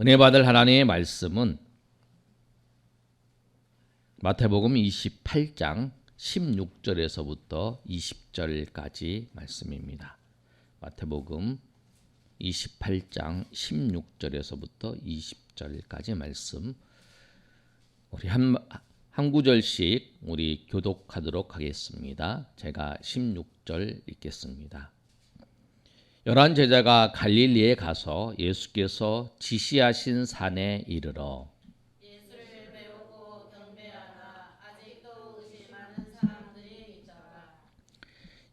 은혜 받을 하나님의 말씀은 마태복음 28장 16절에서부터 20절까지 말씀입니다. 마태복음 28장 16절에서부터 20절까지 말씀 우리 한, 한 구절씩 우리 교독하도록 하겠습니다. 제가 16절 읽겠습니다. 열한 제자가 갈릴리에 가서 예수께서 지시하신 산에 이르러.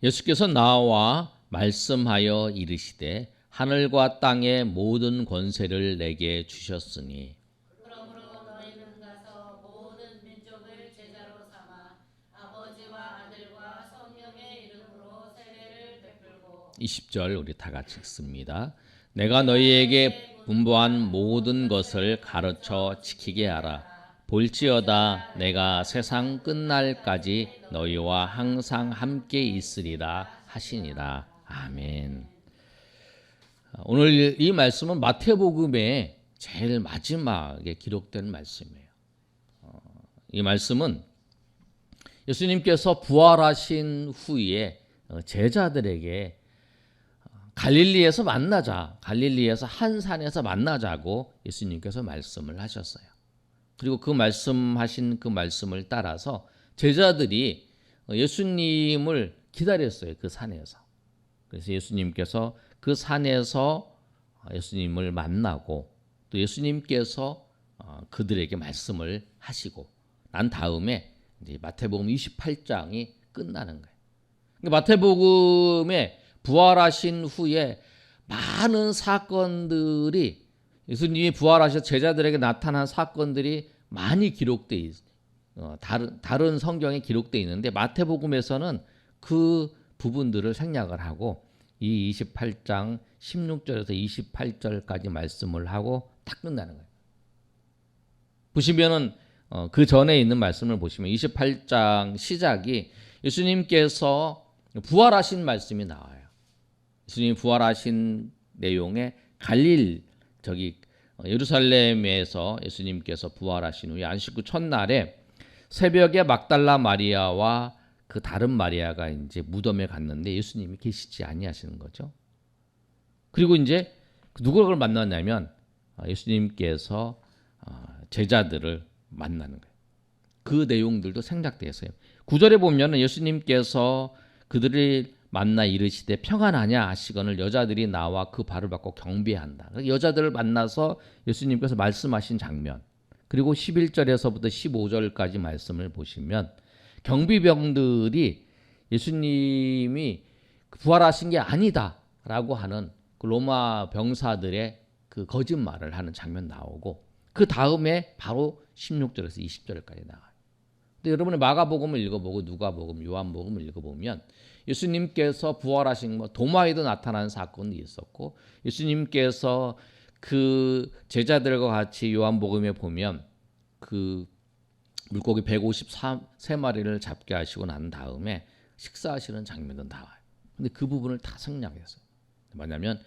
예수께서 나와 말씀하여 이르시되 하늘과 땅의 모든 권세를 내게 주셨으니 20절 우리 다 같이 읽습니다. 내가 너희에게 분부한 모든 것을 가르쳐 지키게 하라. 볼지어다 내가 세상 끝날까지 너희와 항상 함께 있으리라 하시니라. 아멘. 오늘 이 말씀은 마태복음의 제일 마지막에 기록된 말씀이에요. 어, 이 말씀은 예수님께서 부활하신 후에 어, 제자들에게 갈릴리에서 만나자. 갈릴리에서 한 산에서 만나자고 예수님께서 말씀을 하셨어요. 그리고 그 말씀하신 그 말씀을 따라서 제자들이 예수님을 기다렸어요. 그 산에서. 그래서 예수님께서 그 산에서 예수님을 만나고 또 예수님께서 어, 그들에게 말씀을 하시고 난 다음에 마태복음 28장이 끝나는 거예요. 그러니까 마태복음에 부활하신 후에 많은 사건들이 예수님이 부활하셔 제자들에게 나타난 사건들이 많이 기록돼 있, 어, 다른 다른 성경에 기록돼 있는데 마태복음에서는 그 부분들을 생략을 하고 이 28장 16절에서 28절까지 말씀을 하고 딱 끝나는 거예요. 보시면은 어, 그 전에 있는 말씀을 보시면 28장 시작이 예수님께서 부활하신 말씀이 나와요. 예수님이 부활하신 내용에 갈릴 저기 예루살렘에서 예수님께서 부활하신 후에 안식구 첫날에 새벽에 막달라 마리아와 그 다른 마리아가 이제 무덤에 갔는데 예수님이 계시지 아니하시는 거죠. 그리고 이제 누구를 만났냐면 예수님께서 제자들을 만나는 거예요. 그 내용들도 생략되어 있어요. 구절에 보면은 예수님께서 그들을 만나 이르시되 평안하냐 하시거늘 여자들이 나와 그 발을 받고 경배한다. 여자들을 만나서 예수님께서 말씀하신 장면. 그리고 11절에서부터 15절까지 말씀을 보시면 경비병들이 예수님이 부활하신 게 아니다라고 하는 그 로마 병사들의 그 거짓말을 하는 장면 나오고 그 다음에 바로 16절에서 20절까지 나와요. 근데 여러분이 마가복음을 읽어보고 누가복음, 요한복음을 읽어보면 예수님께서 부활하신 뭐 도마에도 나타난 사건이 있었고 예수님께서 그 제자들과 같이 요한복음에 보면 그 물고기 153마리를 잡게 하시고 난 다음에 식사하시는 장면도 나와요. 근데 그 부분을 다 생략했어요. 뭐냐면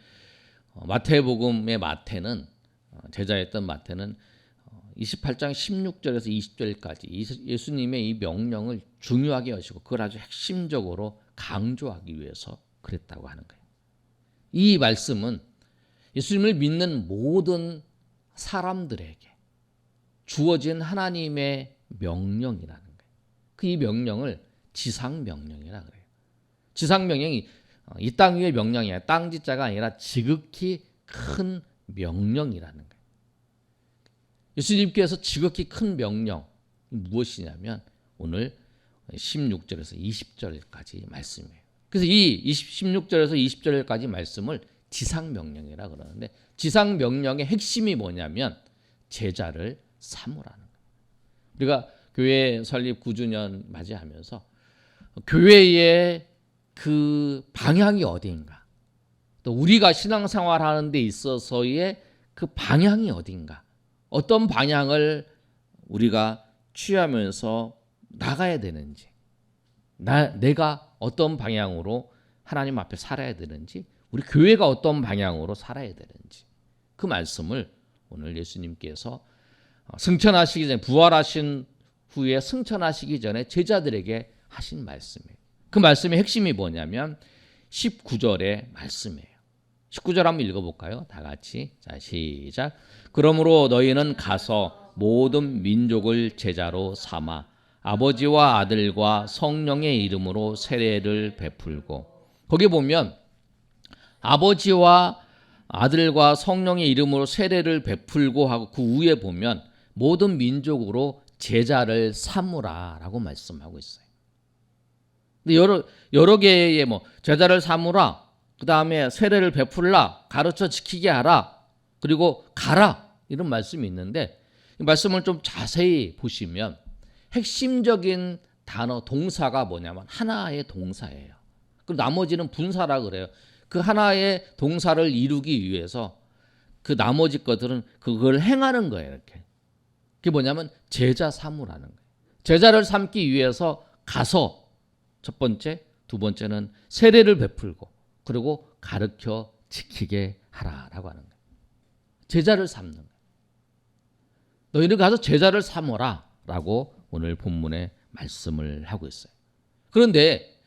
어, 마태복음의 마태는 어, 제자였던 마태는 28장 16절에서 20절까지 예수님의 이 명령을 중요하게 여시고 그걸 아주 핵심적으로 강조하기 위해서 그랬다고 하는 거예요. 이 말씀은 예수님을 믿는 모든 사람들에게 주어진 하나님의 명령이라는 거예요. 그 이 명령을 지상 명령이라 그래요. 지상 명령이 어, 이땅 위의 명령이 야. 땅 지자가 아니라 지극히 큰 명령이라는 거예요. 예수님께서 지극히 큰 명령 무엇이냐면 오늘 16절에서 20절까지 말씀이에요. 그래서 이 16절에서 20절까지 말씀을 지상 명령이라 그러는데 지상 명령의 핵심이 뭐냐면 제자를 삼으라는 거예요. 우리가 교회 설립 9주년 맞이하면서 교회의 그 방향이 어디인가? 또 우리가 신앙생활 하는 데 있어서의 그 방향이 어딘가? 어떤 방향을 우리가 취하면서 나가야 되는지, 나, 내가 어떤 방향으로 하나님 앞에 살아야 되는지, 우리 교회가 어떤 방향으로 살아야 되는지, 그 말씀을 오늘 예수님께서 어, 승천하시기 전에 부활하신 후에 승천하시기 전에 제자들에게 하신 말씀이에요. 그 말씀의 핵심이 뭐냐면 19절의 말씀이에요. 19절 한번 읽어볼까요? 다 같이. 자, 시작. 그러므로 너희는 가서 모든 민족을 제자로 삼아 아버지와 아들과 성령의 이름으로 세례를 베풀고 거기 보면 아버지와 아들과 성령의 이름으로 세례를 베풀고 하고 그 위에 보면 모든 민족으로 제자를 삼으라라고 말씀하고 있어요. 근데 여러 여러 개의 뭐 제자를 삼으라, 그 다음에 세례를 베풀라, 가르쳐 지키게 하라, 그리고 가라 이런 말씀이 있는데 이 말씀을 좀 자세히 보시면 핵심적인 단어 동사가 뭐냐면 하나의 동사예요. 그리고 나머지는 분사라 그래요. 그 하나의 동사를 이루기 위해서 그 나머지 것들은 그걸 행하는 거예요. 이렇게. 그게 뭐냐면 제자 삼으라는 거예요. 제자를 삼기 위해서 가서 첫 번째, 두 번째는 세례를 베풀고 그리고 가르쳐 지키게 하라라고 하는 거예요. 제자를 삼는. 너희는 가서 제자를 삼어라라고 오늘 본문에 말씀을 하고 있어요. 그런데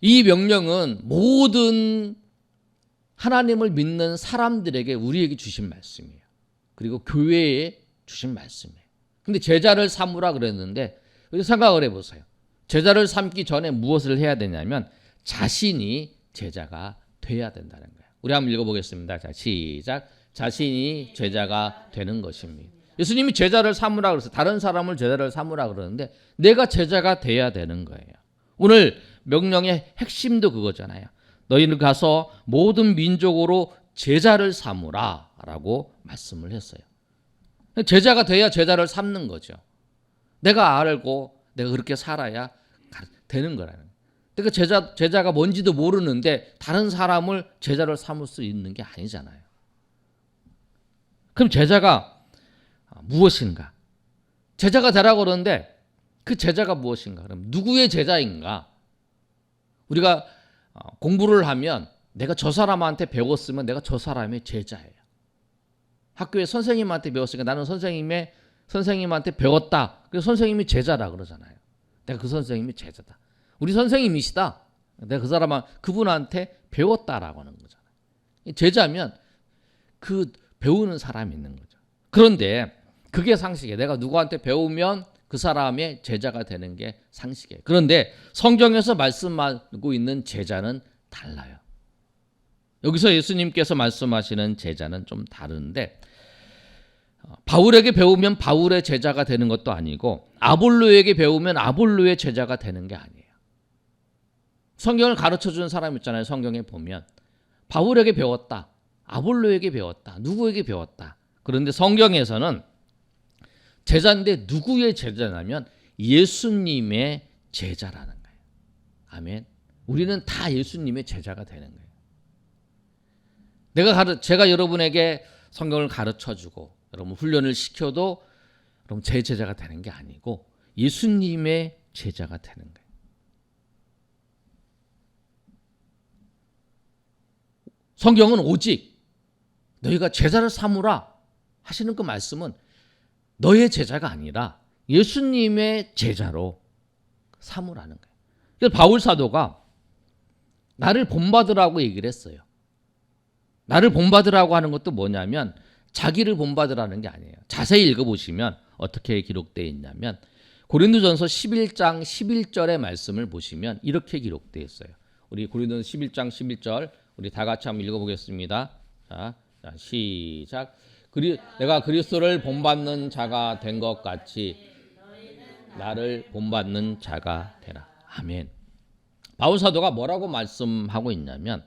이 명령은 모든 하나님을 믿는 사람들에게 우리에게 주신 말씀이에요. 그리고 교회에 주신 말씀이에요. 근데 제자를 삼으라 그랬는데 생각을 해보세요. 제자를 삼기 전에 무엇을 해야 되냐면 자신이 제자가 돼야 된다는 거예요. 우리 한번 읽어보겠습니다. 자, 시작. 자신이 제자가 되는 것입니다. 예수님이 제자를 삼으라 그래서 다른 사람을 제자를 삼으라 그러는데 내가 제자가 돼야 되는 거예요. 오늘 명령의 핵심도 그거잖아요. 너희는 가서 모든 민족으로 제자를 삼으라라고 말씀을 했어요. 제자가 돼야 제자를 삼는 거죠. 내가 알고 내가 그렇게 살아야 되는 거라는. 그러니까 제자 제자가 뭔지도 모르는데 다른 사람을 제자를 삼을 수 있는 게 아니잖아요. 그럼 제자가 무엇인가? 제자가 되라고 그러는데 그 제자가 무엇인가? 그럼 누구의 제자인가? 우리가 어, 공부를 하면 내가 저 사람한테 배웠으면 내가 저 사람의 제자예요. 학교에 선생님한테 배웠으니까 나는 선생님의 선생님한테 배웠다. 그래서 선생님이 제자라 그러잖아요. 내가 그 선생님이 제자다. 우리 선생님이시다. 내가 그 사람 그분한테 배웠다라고 하는 거잖아요. 제자면 그 배우는 사람이 있는 거죠. 그런데 그게 상식이에요. 내가 누구한테 배우면 그 사람의 제자가 되는 게 상식이에요. 그런데 성경에서 말씀하고 있는 제자는 달라요. 여기서 예수님께서 말씀하시는 제자는 좀 다른데 어, 바울에게 배우면 바울의 제자가 되는 것도 아니고 아볼로에게 배우면 아볼로의 제자가 되는 게 아니에요. 성경을 가르쳐 주는 사람 있잖아요. 성경에 보면 바울에게 배웠다. 아볼로에게 배웠다. 누구에게 배웠다. 그런데 성경에서는 제자인데 누구의 제자냐면 예수님의 제자라는 거예요. 아멘. 우리는 다 예수님의 제자가 되는 거예요. 내가 가르, 제가 여러분에게 성경을 가르쳐 주고 여러분 훈련을 시켜도 여러분 제 제자가 되는 게 아니고 예수님의 제자가 되는 거예요. 성경은 오직 너희가 제자를 삼으라 하시는 그 말씀은 너의 제자가 아니라 예수님의 제자로 삼으라는 거예요. 그래서 바울 사도가 나를 본받으라고 얘기를 했어요. 나를 본받으라고 하는 것도 뭐냐면 자기를 본받으라는 게 아니에요. 자세히 읽어보시면 어떻게 기록되어 있냐면 고린도전서 11장 11절의 말씀을 보시면 이렇게 기록되어 있어요. 우리 고린도전서 11장 11절 우리 다 같이 한번 읽어보겠습니다. 자, 자 시작. 그리, 내가 그리스도를 본받는 자가 된 것 같이 나를 본받는 자가 되라. 아멘. 바울 사도가 뭐라고 말씀하고 있냐면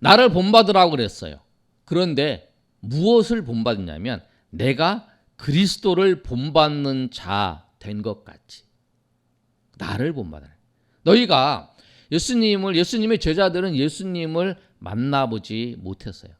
나를 본받으라고 그랬어요. 그런데 무엇을 본받느냐면 내가 그리스도를 본받는 자 된 것 같이 나를 본받아라. 너희가 예수님을 예수님의 제자들은 예수님을 만나보지 못했어요.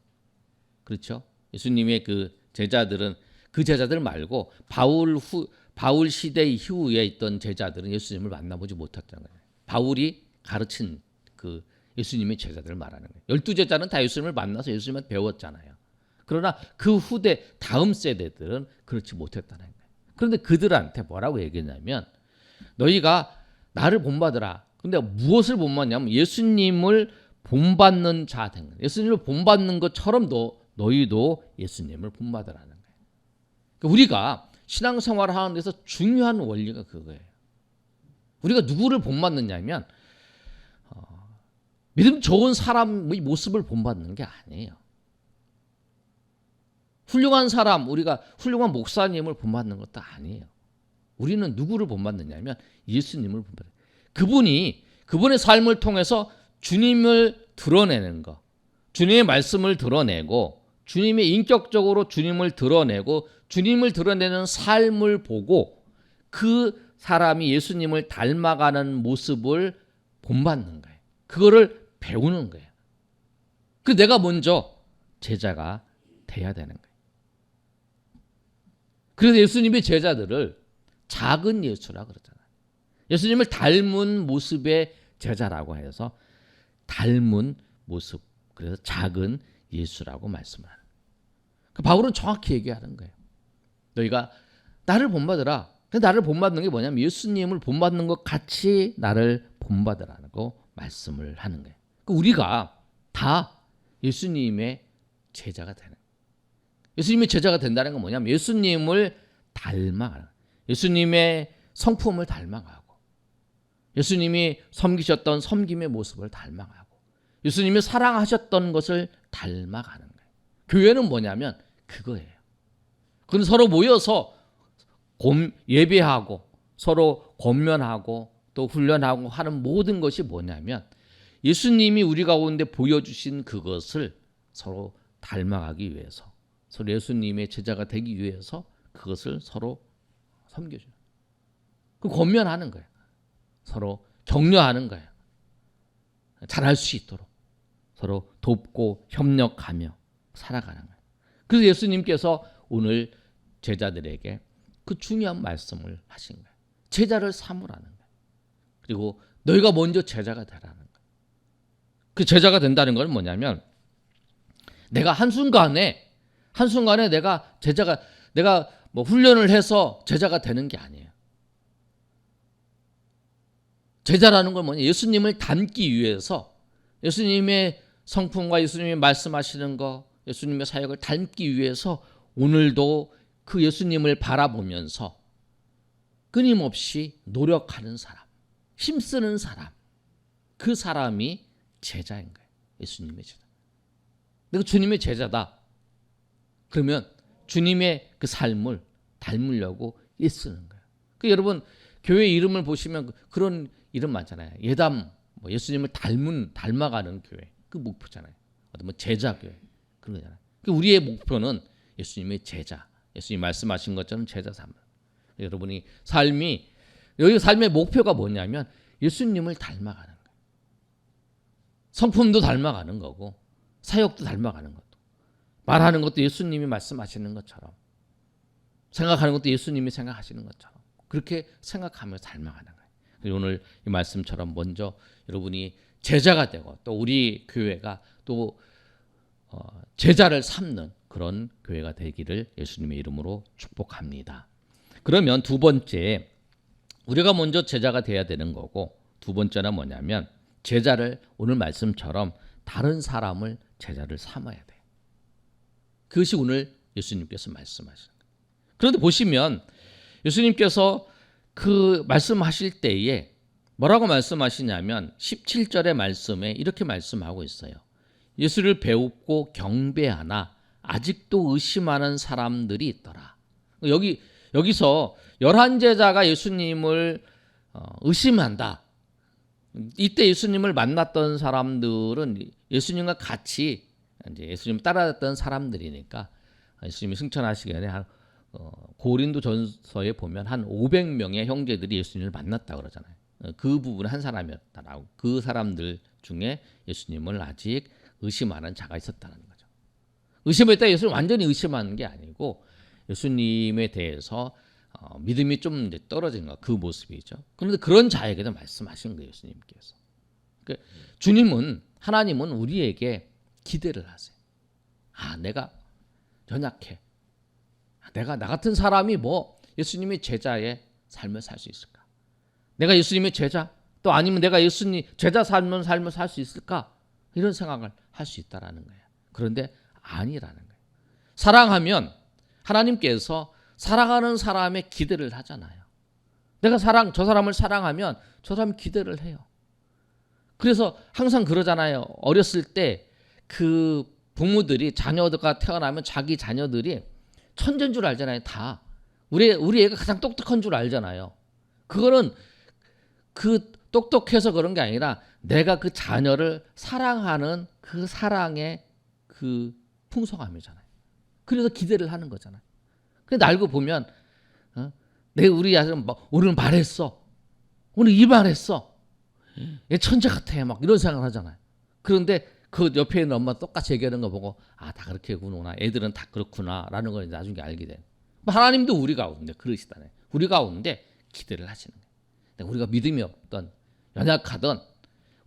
그렇죠? 예수님의 그 제자들은 그 제자들 말고 바울 후 바울 시대 이후에 있던 제자들은 예수님을 만나보지 못했다는 거예요. 바울이 가르친 그 예수님의 제자들을 말하는 거예요. 열두 제자는 다 예수님을 만나서 예수님한테 배웠잖아요. 그러나 그 후대 다음 세대들은 그렇지 못했다는 거예요. 그런데 그들한테 뭐라고 얘기했냐면 너희가 나를 본받으라. 근데 무엇을 본받냐면 예수님을 본받는 자 된 거예요. 예수님을 본받는 것처럼 너 너희도 예수님을 본받으라는 거예요. 그러니까 우리가 신앙생활을 하는 데서 중요한 원리가 그거예요. 우리가 누구를 본받느냐면 어, 믿음 좋은 사람의 모습을 본받는 게 아니에요. 훌륭한 사람, 우리가 훌륭한 목사님을 본받는 것도 아니에요. 우리는 누구를 본받느냐면 예수님을 본받아요. 그분이 그분의 삶을 통해서 주님을 드러내는 것, 주님의 말씀을 드러내고 주님의 인격적으로 주님을 드러내고 주님을 드러내는 삶을 보고 그 사람이 예수님을 닮아가는 모습을 본받는 거예요. 그거를 배우는 거예요. 그 내가 먼저 제자가 돼야 되는 거예요. 그래서 예수님의 제자들을 작은 예수라 그러잖아요. 예수님을 닮은 모습의 제자라고 해서 닮은 모습 그래서 작은 예수라고 말씀을 하는. 그 바울은 정확히 얘기하는 거예요. 너희가 나를 본받으라. 근데 나를 본받는 게 뭐냐면 예수님을 본받는 것 같이 나를 본받으라고 말씀을 하는 거예요. 그 우리가 다 예수님의 제자가 되는. 예수님의 제자가 된다는 건 뭐냐면 예수님을 닮아가는. 예수님의 성품을 닮아가고 예수님이 섬기셨던 섬김의 모습을 닮아가고 예수님이 사랑하셨던 것을 닮아가는 거예요. 교회는 뭐냐면 그거예요. 그건 서로 모여서 곰, 예배하고 서로 권면하고 또 훈련하고 하는 모든 것이 뭐냐면 예수님이 우리 가운데 보여주신 그것을 서로 닮아가기 위해서 서로 예수님의 제자가 되기 위해서 그것을 서로 섬겨주는 그 권면하는 거예요. 서로 격려하는 거예요. 잘할 수 있도록 서로 돕고 협력하며 살아가는 거예요. 그래서 예수님께서 오늘 제자들에게 그 중요한 말씀을 하신 거예요. 제자를 삼으라는 거예요. 그리고 너희가 먼저 제자가 되라는 거예요. 그 제자가 된다는 건 뭐냐면 내가 한순간에 한순간에 내가 제자가 내가 뭐 훈련을 해서 제자가 되는 게 아니에요. 제자라는 건 뭐냐? 예수님을 닮기 위해서 예수님의 성품과 예수님이 말씀하시는 거, 예수님의 사역을 닮기 위해서 오늘도 그 예수님을 바라보면서 끊임없이 노력하는 사람, 힘쓰는 사람, 그 사람이 제자인 거예요. 예수님의 제자. 내가 주님의 제자다. 그러면 주님의 그 삶을 닮으려고 애쓰는 거예요. 그 여러분 교회 이름을 보시면 그- 그런 이름 많잖아요. 예담, 뭐 예수님을 닮은 닮아가는 교회 그 목표잖아요. 어떤 뭐 제자 교회 그런 거잖아요. 그 우리의 목표는 예수님의 제자, 예수님 말씀하신 것처럼 제자 삼. 여러분이 삶이 여기 삶의 목표가 뭐냐면 예수님을 닮아가는 거예요. 성품도 닮아가는 거고 사역도 닮아가는 것도 말하는 것도 예수님이 말씀하시는 것처럼 생각하는 것도 예수님이 생각하시는 것처럼 그렇게 생각하며 닮아가는 거예요. 오늘 이 말씀처럼 먼저 여러분이 제자가 되고 또 우리 교회가 또 어, 제자를 삼는 그런 교회가 되기를 예수님의 이름으로 축복합니다. 그러면 두 번째 우리가 먼저 제자가 돼야 되는 거고 두 번째는 뭐냐면 제자를 오늘 말씀처럼 다른 사람을 제자를 삼아야 돼. 그것이 오늘 예수님께서 말씀하신. 그런데 보시면 예수님께서 그 말씀하실 때에 뭐라고 말씀하시냐면 17절의 말씀에 이렇게 말씀하고 있어요. 예수를 배웁고 경배하나 아직도 의심하는 사람들이 있더라. 여기 여기서 열한 제자가 예수님을 어, 의심한다. 이때 예수님을 만났던 사람들은 예수님과 같이 이제 예수님 따라갔던 사람들이니까 예수님이 승천하시기 전에 한 어, 고린도 전서에 보면 한 500명의 형제들이 예수님을 만났다 그러잖아요. 어, 그 부분 한 사람이었다라고 그 사람들 중에 예수님을 아직 의심하는 자가 있었다는 거죠. 의심했다 예수님 완전히 의심하는 게 아니고 예수님에 대해서 어, 믿음이 좀 이제 떨어진 거 그 모습이죠. 그런데 그런 자에게도 말씀하신 거예요, 예수님께서. 그 주님은 하나님은 우리에게 기대를 하세요. 아, 내가 연약해. 내가 나 같은 사람이 뭐 예수님의 제자의 삶을 살 수 있을까? 내가 예수님의 제자 또 아니면 내가 예수님 제자 삶을 삶을 살 수 있을까? 이런 생각을 할 수 있다라는 거예요. 그런데 아니라는 거예요. 사랑하면 하나님께서 사랑하는 사람의 기대를 하잖아요. 내가 사랑 저 사람을 사랑하면 저 사람 기대를 해요. 그래서 항상 그러잖아요. 어렸을 때 그 부모들이 자녀가 태어나면 자기 자녀들이 천재인 줄 알잖아요. 다 우리 우리 애가 가장 똑똑한 줄 알잖아요. 그거는 그 똑똑해서 그런 게 아니라 내가 그 자녀를 사랑하는 그 사랑의 그 풍성함이잖아요. 그래서 기대를 하는 거잖아요. 근데 알고 보면 어? 내 우리 아들은 막 오늘 말했어. 오늘 이 말했어. 얘 천재 같아. 막 이런 생각을 하잖아요. 그런데 그 옆에 있는 엄마 똑같이 얘기하는 거 보고 아 다 그렇게 구나 애들은 다 그렇구나라는 걸 나중에 알게 돼. 하나님도 우리 가운데 그러시다네. 우리 가운데 기대를 하시는 거예요. 우리가 믿음이 없던 연약하던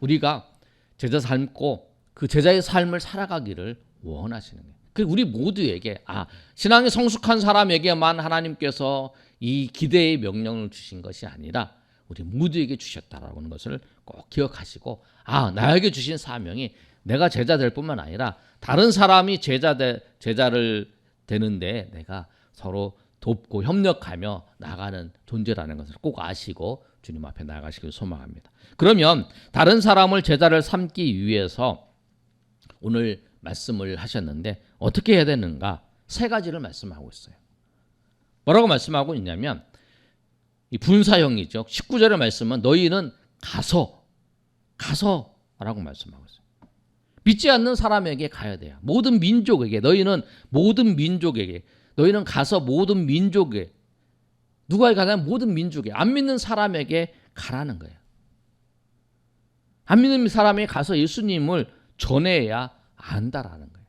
우리가 제자 삶고 그 제자의 삶을 살아가기를 원하시는 거예요. 그 우리 모두에게 아 신앙이 성숙한 사람에게만 하나님께서 이 기대의 명령을 주신 것이 아니라 우리 모두에게 주셨다라는 것을 꼭 기억하시고 아 나에게 주신 사명이 내가 제자 될 뿐만 아니라 다른 사람이 제자 되, 제자를 되는데 내가 서로 돕고 협력하며 나가는 존재라는 것을 꼭 아시고 주님 앞에 나가시길 소망합니다. 그러면 다른 사람을 제자를 삼기 위해서 오늘 말씀을 하셨는데 어떻게 해야 되는가? 세 가지를 말씀하고 있어요. 뭐라고 말씀하고 있냐면 이 분사형이죠. 19절의 말씀은 너희는 가서 가서라고 말씀하고 있어요. 믿지 않는 사람에게 가야 돼요. 모든 민족에게 너희는 모든 민족에게 너희는 가서 모든 민족에 누가 가냐면 모든 민족에 안 믿는 사람에게 가라는 거예요. 안 믿는 사람이 가서 예수님을 전해야 안다라는 거예요.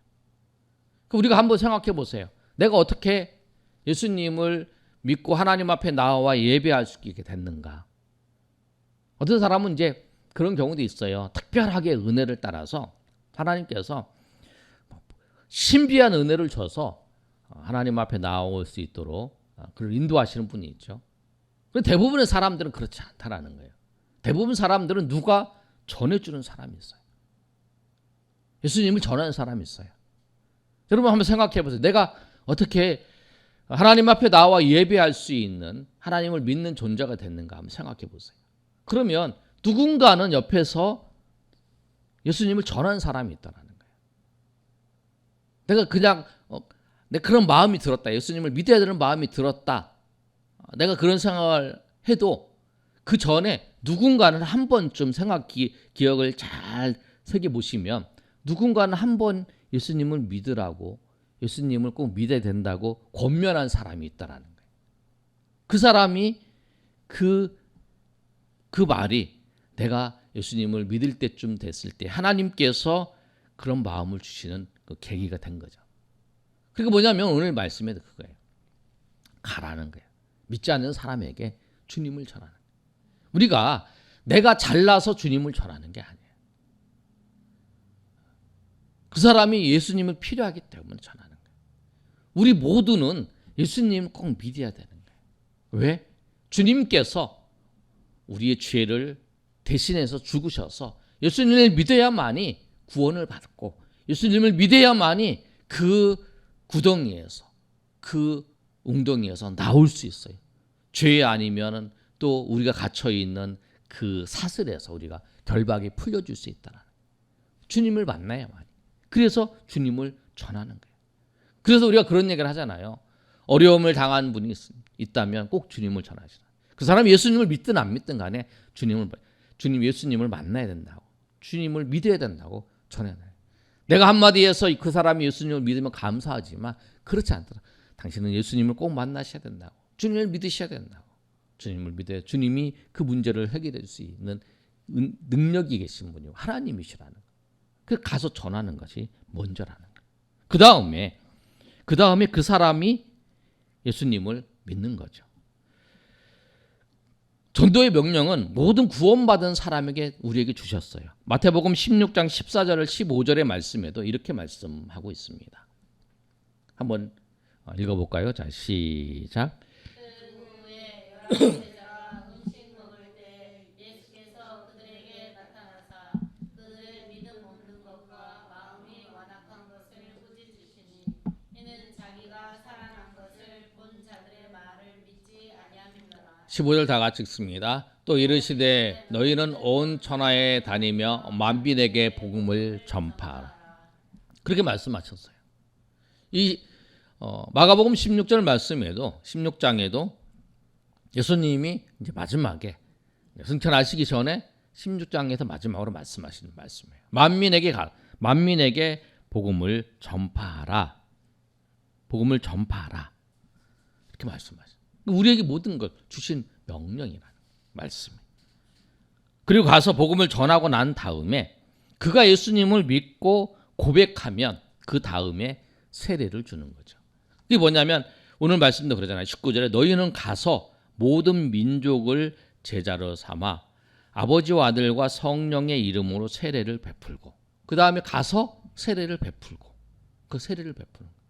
그 우리가 한번 생각해 보세요. 내가 어떻게 예수님을 믿고 하나님 앞에 나와 예배할 수 있게 됐는가? 어떤 사람은 이제 그런 경우도 있어요. 특별하게 은혜를 따라서 하나님께서 신비한 은혜를 줘서 하나님 앞에 나올 수 있도록 그를 인도하시는 분이 있죠. 대부분의 사람들은 그렇지 않다라는 거예요. 대부분 사람들은 누가 전해주는 사람이 있어요. 예수님을 전하는 사람이 있어요. 여러분 한번 생각해 보세요. 내가 어떻게 하나님 앞에 나와 예배할 수 있는 하나님을 믿는 존재가 됐는가 한번 생각해 보세요. 그러면 누군가는 옆에서 예수님을 전하는 사람이 있다라는 거예요. 내가 그냥 어, 내 그런 마음이 들었다. 예수님을 믿어야 되는 마음이 들었다. 어, 내가 그런 생각을 해도 그 전에 누군가는 한 번쯤 생각 기, 기억을 잘 새겨 보시면 누군가는 한 번 예수님을 믿으라고 예수님을 꼭 믿어야 된다고 권면한 사람이 있다라는 거예요. 그 사람이 그, 그 말이 내가 예수님을 믿을 때쯤 됐을 때 하나님께서 그런 마음을 주시는 그 계기가 된 거죠. 그게 뭐냐면 오늘 말씀에 그거예요. 가라는 거예요. 믿지 않는 사람에게 주님을 전하는 거예요. 우리가 내가 잘나서 주님을 전하는 게 아니에요. 그 사람이 예수님을 필요하기 때문에 전하는 거예요. 우리 모두는 예수님 꼭 믿어야 되는 거예요. 왜? 주님께서 우리의 죄를 대신해서 죽으셔서 예수님을 믿어야만이 구원을 받고 예수님을 믿어야만이 그 구덩이에서 그 웅덩이에서 나올 수 있어요. 죄 아니면은 또 우리가 갇혀 있는 그 사슬에서 우리가 결박이 풀려줄 수 있다는 주님을 만나야만이. 그래서 주님을 전하는 거예요. 그래서 우리가 그런 얘기를 하잖아요. 어려움을 당한 분이 있다면 꼭 주님을 전하시라. 그 사람이 예수님을 믿든 안 믿든 간에 주님을 주님 예수님을 만나야 된다고. 주님을 믿어야 된다고 전해야 돼요. 내가 한마디에서 그 사람이 예수님을 믿으면 감사하지만 그렇지 않더라. 당신은 예수님을 꼭 만나셔야 된다고. 주님을 믿으셔야 된다고. 주님을 믿어야 주님이 그 문제를 해결해 수 있는 능력이 계신 분이 하나님이시라는 거. 그 가서 전하는 것이 먼저라는 거. 그 다음에 그 다음에 그 사람이 예수님을 믿는 거죠. 전도의 명령은 모든 구원받은 사람에게 우리에게 주셨어요. 마태복음 16장 14절을 15절의 말씀에도 이렇게 말씀하고 있습니다. 한번 어, 읽어볼까요? 자 시작. 그 후에 열한 제자가 음식 먹을 때 예수께서 그들에게 나타나사 그들의 믿음 없는 것과 마음이 완악한 것을 꾸짖으시니 이는 자기가 살아난 것을 본 자들의 말을 믿지 아니함이더라 15절 다 같이 읽습니다. 또 이르시되 너희는 온 천하에 다니며 만민에게 복음을 전파하라. 그렇게 말씀하셨어요. 이 어, 마가복음 16절 말씀에도 16장에도 예수님이 이제 마지막에 승천하시기 전에 16장에서 마지막으로 말씀하시는 말씀이에요. 만민에게 가 만민에게 복음을 전파하라. 복음을 전파하라. 이렇게 말씀하셔요. 우리에게 모든 걸 주신 명령이라는 말씀. 그리고 가서 복음을 전하고 난 다음에 그가 예수님을 믿고 고백하면 그 다음에 세례를 주는 거죠. 이게 뭐냐면 오늘 말씀도 그러잖아요. 19절에 너희는 가서 모든 민족을 제자로 삼아 아버지와 아들과 성령의 이름으로 세례를 베풀고 그 다음에 가서 세례를 베풀고 그 세례를 베푸는 거예요.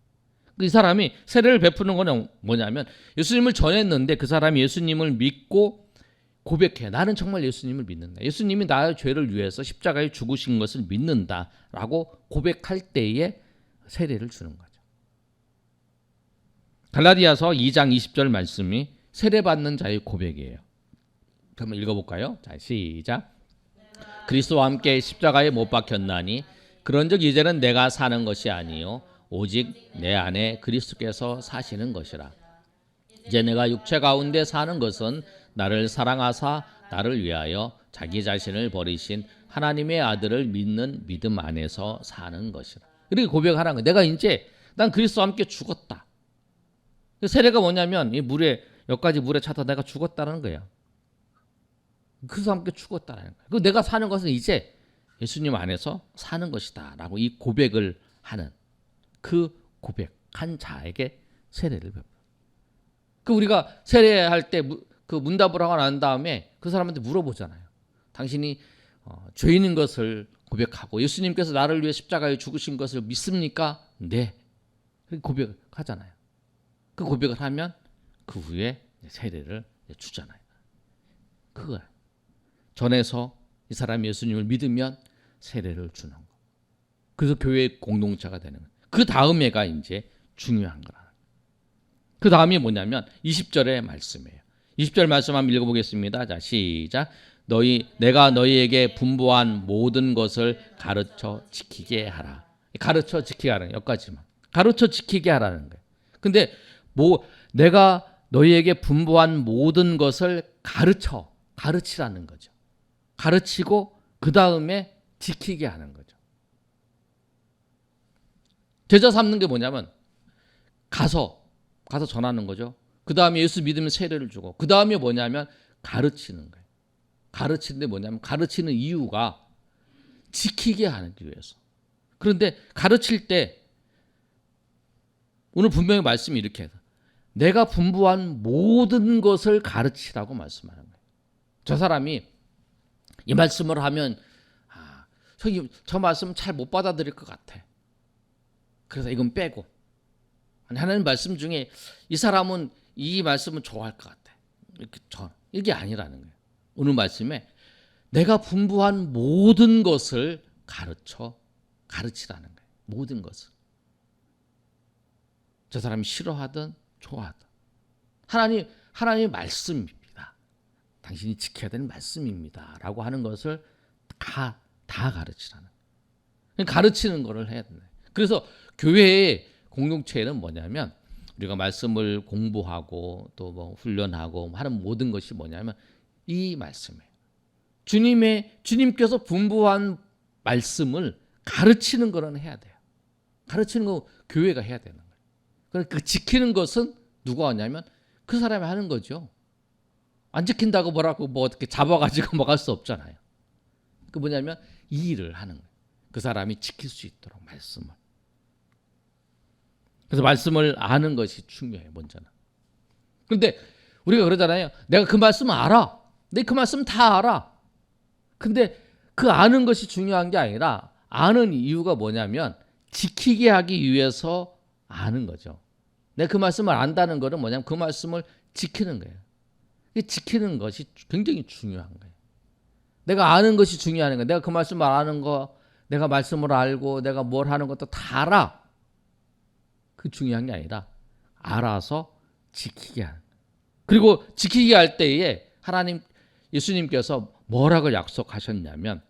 이 사람이 세례를 베푸는 거는 뭐냐면 예수님을 전했는데 그 사람이 예수님을 믿고 고백해. 나는 정말 예수님을 믿는다. 예수님이 나의 죄를 위해서 십자가에 죽으신 것을 믿는다라고 고백할 때에 세례를 주는 거죠. 갈라디아서 2장 20절 말씀이 세례 받는 자의 고백이에요. 한번 읽어볼까요? 자 시작. 그리스도와 함께 십자가에 못 박혔나니 그런즉 이제는 내가 사는 것이 아니요 오직 내 안에 그리스도께서 사시는 것이라. 이제 내가 육체 가운데 사는 것은 나를 사랑하사 나를 위하여 자기 자신을 버리신 하나님의 아들을 믿는 믿음 안에서 사는 것이라. 이렇게 고백하는 거예요. 내가 이제 난 그리스도와 함께 죽었다. 세례가 뭐냐면 이 물에 여기까지 물에 차다 내가 죽었다는 거예요. 그리스도와 함께 죽었다는 거예요. 그 내가 사는 것은 이제 예수님 안에서 사는 것이다라고 이 고백을 하는 그 고백한 자에게 세례를 베풀어. 그 우리가 세례할 때 그 문답을 하고 난 다음에 그 사람한테 물어보잖아요. 당신이 어, 죄인인 것을 고백하고 예수님께서 나를 위해 십자가에 죽으신 것을 믿습니까? 네. 고백하잖아요. 그 고백을 하면 그 후에 세례를 주잖아요. 그거야. 전에서 이 사람이 예수님을 믿으면 세례를 주는 거. 그래서 교회의 공동체가 되는 거. 그 다음에가 이제 중요한 거라. 그 다음이 뭐냐면 20절의 말씀이에요. 20절 말씀 한번 읽어보겠습니다. 자, 시작. 너희 내가 너희에게 분부한 모든 것을 가르쳐 지키게 하라. 가르쳐 지키게 하라는 여기까지만. 가르쳐 지키게 하라는 거예요. 근데 뭐 내가 너희에게 분부한 모든 것을 가르쳐 가르치라는 거죠. 가르치고 그 다음에 지키게 하는 거죠. 제자 삼는 게 뭐냐면 가서 가서 전하는 거죠. 그 다음에 예수 믿으면 세례를 주고 그 다음에 뭐냐면 가르치는 거예요. 가르치는데 뭐냐면 가르치는 이유가 지키게 하기 위해서. 그런데 가르칠 때 오늘 분명히 말씀이 이렇게 해서 내가 분부한 모든 것을 가르치라고 말씀하는 거예요. 저 사람이 이 말씀을 하면 아, 저, 저 말씀 잘 못 받아들일 것 같아. 그래서 이건 빼고 하나님 말씀 중에 이 사람은 이 말씀은 좋아할 것 같아. 이렇게 저 이게 아니라는 거예요. 오늘 말씀에 내가 분부한 모든 것을 가르쳐 가르치라는 거예요. 모든 것을. 저 사람이 싫어하든 좋아하든 하나님 하나님의 말씀입니다. 당신이 지켜야 되는 말씀입니다라고 하는 것을 다 다 가르치라는 거예요. 가르치는 거를 해야 된다. 그래서 교회의 공동체는 뭐냐면 우리가 말씀을 공부하고 또 뭐 훈련하고 하는 모든 것이 뭐냐면 이 말씀이에요. 주님의 주님께서 분부한 말씀을 가르치는 거는 해야 돼요. 가르치는 거 교회가 해야 되는 거예요. 그러니까 그 지키는 것은 누가 하냐면 그 사람이 하는 거죠. 안 지킨다고 뭐라고 뭐 어떻게 잡아가지고 뭐할수 없잖아요. 그 뭐냐면 이 일을 하는 거예요. 그 사람이 지킬 수 있도록 말씀을. 그래서 말씀을 아는 것이 중요해요, 먼저는. 근데 우리가 그러잖아요. 내가 그 말씀 알아. 내 그 말씀 다 알아. 근데 그 아는 것이 중요한 게 아니라 아는 이유가 뭐냐면 지키게 하기 위해서 아는 거죠. 내가 그 말씀을 안다는 거는 뭐냐면 그 말씀을 지키는 거예요. 이 지키는 것이 굉장히 중요한 거예요. 내가 아는 것이 중요한 거예요. 내가 그 말씀을 아는 거, 내가 말씀을 알고 내가 뭘 하는 것도 다 알아. 그 중요한 게 아니라 알아서 지키게 하는. 그리고 지키게 할 때에 하나님 예수님께서 뭐라고 약속하셨냐면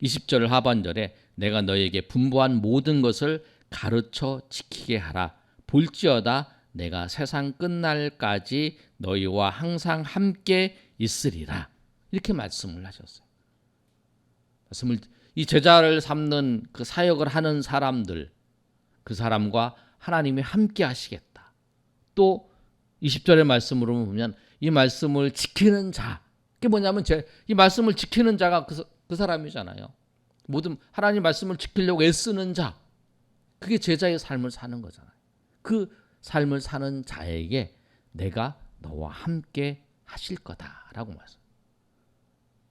20절 하반절에 내가 너에게 분부한 모든 것을 가르쳐 지키게 하라. 볼지어다 내가 세상 끝날까지 너희와 항상 함께 있으리라. 이렇게 말씀을 하셨어요. 말씀을 이 제자를 삼는 그 사역을 하는 사람들 그 사람과 하나님이 함께 하시겠다. 또 20절의 말씀으로 보면 이 말씀을 지키는 자. 그게 뭐냐면 제, 이 말씀을 지키는 자가 그, 사- 그 사람이잖아요. 모든 하나님 말씀을 지키려고 애쓰는 자. 그게 제자의 삶을 사는 거잖아요. 그 삶을 사는 자에게 내가 너와 함께 하실 거다라고 말씀.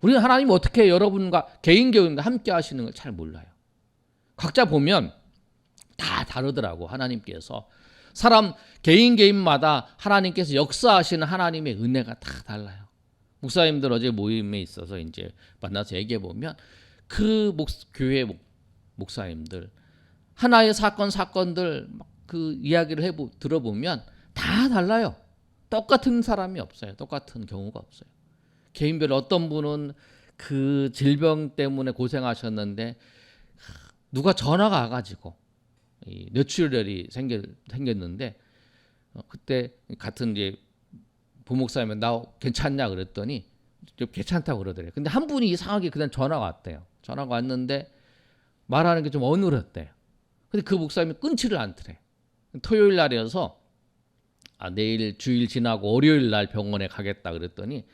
우리는 하나님 어떻게 여러분과 개인 교인과 함께 하시는 걸 잘 몰라요. 각자 보면 다 다르더라고 하나님께서 사람 개인 개인마다 하나님께서 역사하시는 하나님의 은혜가 다 달라요. 목사님들 어제 모임에 있어서 이제 만나서 얘기해 보면 그 목, 교회 목, 목사님들 하나의 사건 사건들 막그 이야기를 해 들어보면 다 달라요. 똑같은 사람이 없어요. 똑같은 경우가 없어요. 개인별로 어떤 분은 그 질병 때문에 고생하셨는데 누가 전화가 와가지고 이 뇌출혈이 생겨, 생겼는데 어, 그때 같은 이제 부목사님이 나 괜찮냐 그랬더니 좀 괜찮다고 그러더래요. 근데 한 분이 이상하게 그냥 전화가 왔대요. 전화가 왔는데 말하는 게 좀 어눌했대요. 근데 그 목사님이 끊지를 않더래. 토요일 날이어서 아, 내일 주일 지나고 월요일 날 병원에 가겠다 그랬더니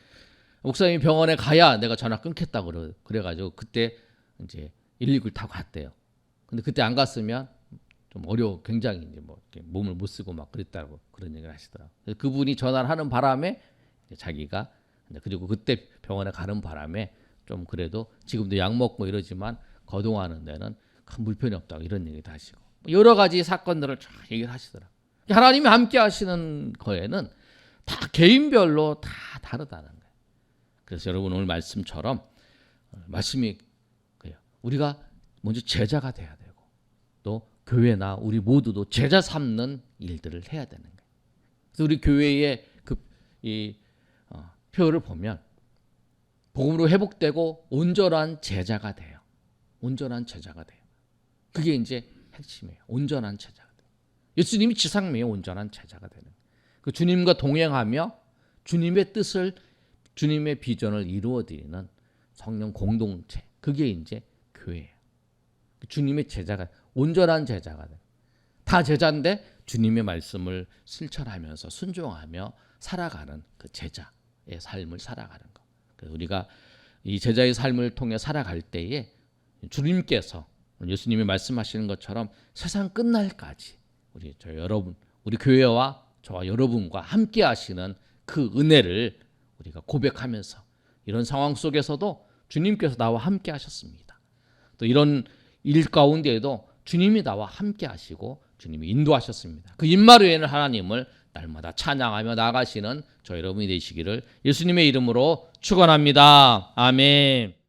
목사님이 병원에 가야 내가 전화 끊겠다 그래 그래가지고 그때 이제 119를 타고 갔대요. 근데 그때 안 갔으면 좀 어려워 굉장히 이제 뭐 이렇게 몸을 못 쓰고 막 그랬다고 그런 얘기를 하시더라고. 요 그분이 전화를 하는 바람에 자기가 그리고 그때 병원에 가는 바람에 좀 그래도 지금도 약 먹고 이러지만 거동하는 데는 큰 불편이 없다고 이런 얘기도 하시고 여러 가지 사건들을 쫙 얘기를 하시더라. 하나님이 함께 하시는 거에는 다 개인별로 다 다르다는 거예요. 그래서 여러분 오늘 말씀처럼 어, 말씀이. 우리가 먼저 제자가 돼야 되고 또 교회나 우리 모두도 제자 삼는 일들을 해야 되는 거예요. 그래서 우리 교회의 그이 어, 표를 보면 복음으로 회복되고 온전한 제자가 돼요. 온전한 제자가 돼요. 그게 이제 핵심이에요. 온전한 제자가 돼요. 예수님이 지상미에 온전한 제자가 되는. 그 주님과 동행하며 주님의 뜻을 주님의 비전을 이루어 드리는 성령 공동체. 그게 이제 교회예요. 주님의 제자가 온전한 제자가 돼. 다 제자인데 주님의 말씀을 실천하면서 순종하며 살아가는 그 제자의 삶을 살아가는 것. 그래서 우리가 이 제자의 삶을 통해 살아갈 때에 주님께서 예수님이 말씀하시는 것처럼 세상 끝날까지 우리 저 여러분 우리 교회와 저와 여러분과 함께 하시는 그 은혜를 우리가 고백하면서 이런 상황 속에서도 주님께서 나와 함께 하셨습니다. 또 이런 일 가운데에도 주님이 나와 함께 하시고 주님이 인도하셨습니다. 그 인마루에는 하나님을 날마다 찬양하며 나가시는 저 여러분이 되시기를 예수님의 이름으로 축원합니다. 아멘.